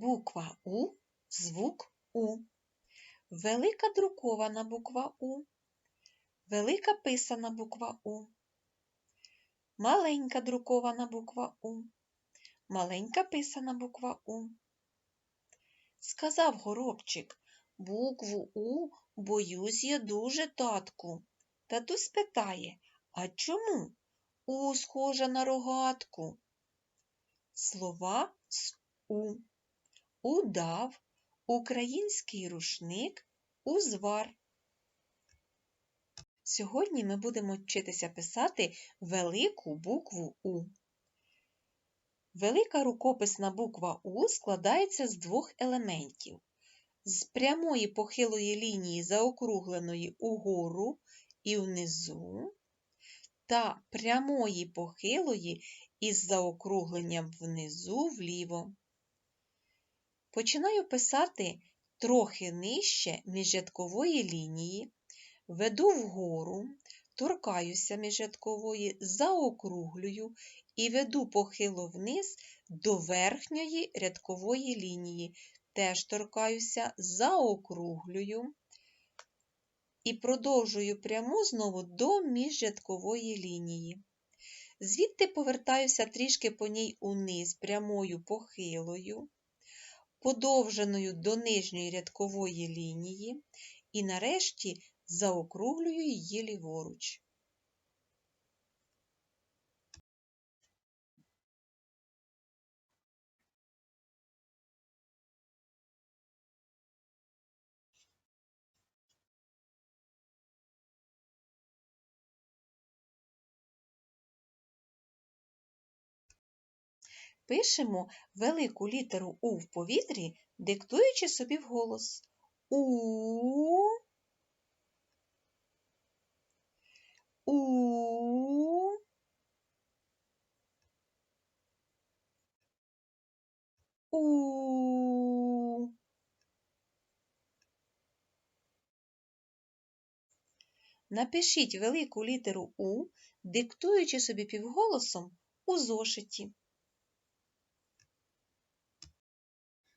Буква У звук У. Велика друкована буква У. Велика писана буква У. Маленька друкована буква У. Маленька писана буква У. Сказав горобчик, букву У боюсь я дуже, татку. Татусь питає, а чому? У схожа на рогатку. Слова з У. Удав, український рушник, узвар. Сьогодні ми будемо вчитися писати велику букву У. Велика рукописна буква У складається з двох елементів. З прямої похилої лінії заокругленої угору і внизу та прямої похилої із заокругленням внизу вліво. Починаю писати трохи нижче міжрядкової лінії, веду вгору, торкаюся міжрядкової, заокруглюю і веду похило вниз до верхньої рядкової лінії. Теж торкаюся, заокруглюю і продовжую пряму знову до міжрядкової лінії. Звідти повертаюся трішки по ній униз прямою похилою, подовженою до нижньої рядкової лінії, і нарешті заокруглюю її ліворуч. Пишемо велику літеру У в повітрі, диктуючи собі вголос У. У. У. Напишіть велику літеру У, диктуючи собі півголосом у зошиті.